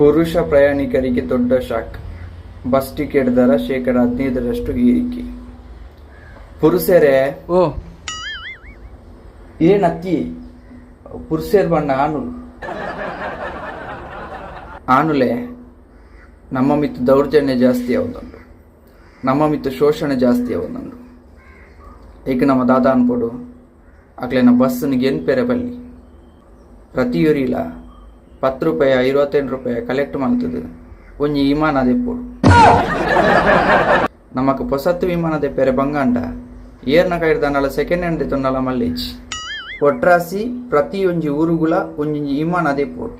ಪುರುಷ ಪ್ರಯಾಣಿಕರಿಗೆ ದೊಡ್ಡ ಶಾಕ್. ಬಸ್ ಟಿಕೆಟ್ ದರ ಶೇಕಡ ಹದಿನೈದರಷ್ಟು ಏರಿಕೆ. ಪುರುಷರೇ ಓ. ಏನತ್ತಿ ಪುರುಷರ ಬಣ್ಣ ಆನುಲು ಆನುಲೆ ನಮ್ಮ ಮಿತ್ತು ದೌರ್ಜನ್ಯ ಜಾಸ್ತಿ ಅವನೊಂದು ನಮ್ಮ ಮಿತ್ತು ಶೋಷಣೆ ಜಾಸ್ತಿ ಅವನೊಂದು ಈಗ ನಮ್ಮ ದಾದ ಅನ್ಪೋಡು ಆಗ್ಲೇನ ಬಸ್ನಿಗೆ ಏನು ಪೇರೆ ಬಲ್ಲಿ? ಪ್ರತಿಯೊರಿಲ ಪತ್ತು ರೂಪಾಯಿ, ಐವತ್ತೆಂಟು ರೂಪಾಯಿ ಕಲೆಕ್ಟ್ ಮಾಡ್ತದೆ ಒಂಜಿ ವಿಮಾನ ದೆಪ್ಪುಡು ನಮಕ್ ಪೊಸತ್ತು ವಿಮಾನ ದೆಪ್ಪೆರೆ ಬಂಗಾಂಡ. ಏರ್ನ ಕೈಡ್ದನಲ ಸೆಕೆಂಡ್ ಹ್ಯಾಂಡ್ ತೊನ್ನಲ ಮಲ್ಲಿಜ್ ಒಟ್ರಾಸಿ ಪ್ರತಿಯೊಂಜಿ ಊರುಗುಲ ಒಂಜೊಂಜಿ ವಿಮಾನ ದೆಪ್ಪುಡು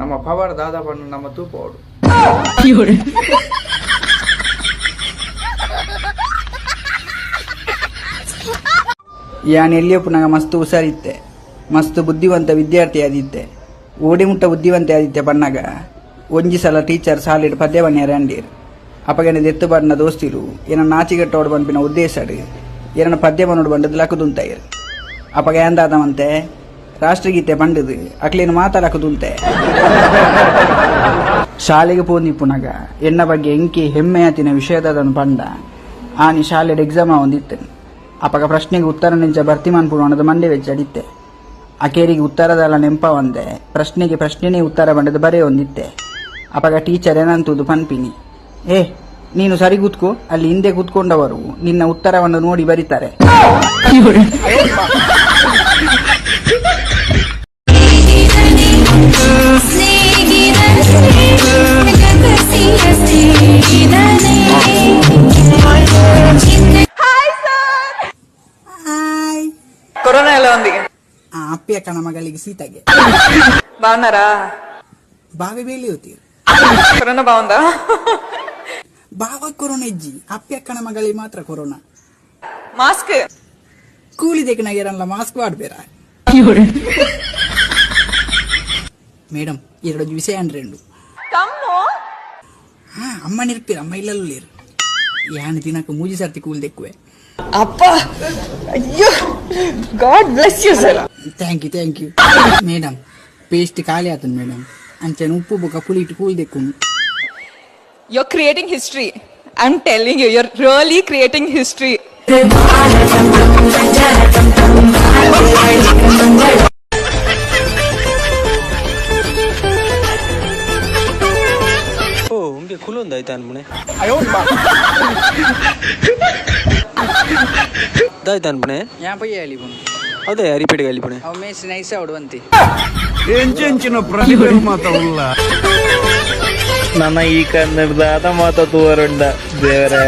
ನಮ್ಮ ಪವರ್ ದಾದ ಬಣ್ಣ ನಮ್ಮ ತೂಪೋಡು ಯಾನ್ ಎಲ್ಲಿಯಪ್ಪು ನಂಗೆ ಮಸ್ತ್ ಹುಷಾರಿತ್ತೆ. ಮಸ್ತ್ ಬುದ್ಧಿವಂತ ವಿದ್ಯಾರ್ಥಿ ಆದಿತ್ತೆ ಓಡಿ ಮುಟ್ಟ ಬುದ್ಧಿವಂತ ಆದಿತ್ತೆ ಬಣ್ಣಗ. ಒಂಜಿ ಸಲ ಟೀಚರ್ ಸಾಲಿಡ್ ಪದ್ಯ ಬಣ್ಣ ರಂಡೀರ್ ಅಪಗನೆ ದೆತ್ತು ಬಣ್ಣ ದೋಸ್ತಿರು. ಏನ ನಾಚಿಗೆಟ್ಟೋಡು ಬಂಪಿನ ಉದ್ದೇಶಡು ಏನ ಪದ್ಯ ಬನ್ನೋಡು ಬಂಡದು ಲಕ್ಕದುಂತೈರ್ ಅಪಗ ಎಂದಾದವಂತೆ ರಾಷ್ಟ್ರಗೀತೆ ಬಂಡದು ಅಕ್ಲೇನು ಮಾತಾಡಕದುಂತೆ ಶಾಲೆಗೆ ಪೋಂದಿಪ್ಪುನಗ ಎನ್ನ ಬಗ್ಗೆ ಎಂಕಿ ಹೆಮ್ಮೆ ಆತಿನ ವಿಷಯದದನ್ನು ಬಂಡ. ಆನಿ ಶಾಲೆಡ್ ಎಕ್ಸಾಮ್ ಒಂದಿತ್ತು ಅಪಗ ಪ್ರಶ್ನೆಗೆ ಉತ್ತರ ನಿಂಚ ಭರ್ತಿ ಒನದು ಮಂಡೆ ವೆಚ್ಚ ಅಡಿತ್ತೆ. ಅಕೇರಿಗೆ ಉತ್ತರದಲ್ಲ ನೆಂಪ ಒಂದೆ. ಪ್ರಶ್ನೆಗೆ ಪ್ರಶ್ನೆನೇ ಉತ್ತರ ಬಂಡದು ಬರೇ ಒಂದಿತ್ತೆ. ಅಪಗ ಟೀಚರ್ ಏನಂತುದು ಪನ್ಪಿನಿ ಏ ನೀನು ಸರಿ ಕೂತ್ಕೋ. ಅಲ್ಲಿ ಹಿಂದೆ ಕೂತ್ಕೊಂಡವರು ನಿನ್ನ ಉತ್ತರವನ್ನು ನೋಡಿ ಬರೀತಾರೆ. ಕೊರೋನಾ ఎలా ఉంది ಅಪ್ಪಿ ಅಕ್ಕನ ಮಗಳಿಗೆ ಸೀತೆಗೆ బాగున్నారా ಬಾವಿ ಬೇಲಿ ಹೋತೀರಿ కరోనా బాగుందా ಬಾವ ಕೊರೋನಾ ಇಜ್ಜಿ ಅಪ್ಪಿ ಅಕ್ಕನ ಮಗಳಿಗೆ ಮಾತ್ರ ಕೊರೋನಾ మాస్క్ ಕೂಲಿ ತೆಗಿನಾಗಿರಲ್ಲ ಮಾಸ್ಕ್ ಮಾಡ್ಬೇರ ಮೇಡಮ್ ಎರಡು ವಿಷಯ ಅಂದ್ರೆ కమ్ము ಹಾ ಅಮ್ಮ ನಿರ್ಪಿರ ಅಮ್ಮ ಇಲ್ಲಲ್ಲೂ ಲೇರು ಯಾನ್ ದಿನಕ್ಕೆ ಮೂಜಿ ಸರ್ತಿ ಕೂಲಿ ತೆಕ್ಕುವೆ అబ్బా అయ్యో God bless you sir thank you thank you madam paste ಖಾಲಿ ಆತನ ಮೇಡಮ್ ಅಂಚನೆ ಉಪ್ಪು ಬೊಕ್ಕ ಪುಳಿ ಇಟ್ಟು ಕೂಲಿ ತೆಕ್ಕು you're creating history i'm telling you you're really creating history ಓ ಉಂಬೆ ಕುಲೊಂದು ಆಯ್ತಾ ಅನ್ಮನೆ ದಾಯ್ತಾ ಅನ್ಪಣೆ ಯಾ ಪಯ್ಯ ಹೇಳಿ ಬುನು ಅದೇ ರಿಪೀಟ್ ಅವ ಮೇಸ್ ನೈಸ್ ಅವಡುವಂತೆ ನನ್ನ ಈ ಕನ್ನಡದ ಮಾತ ತೋರುಂಡ ದೇವರೇ.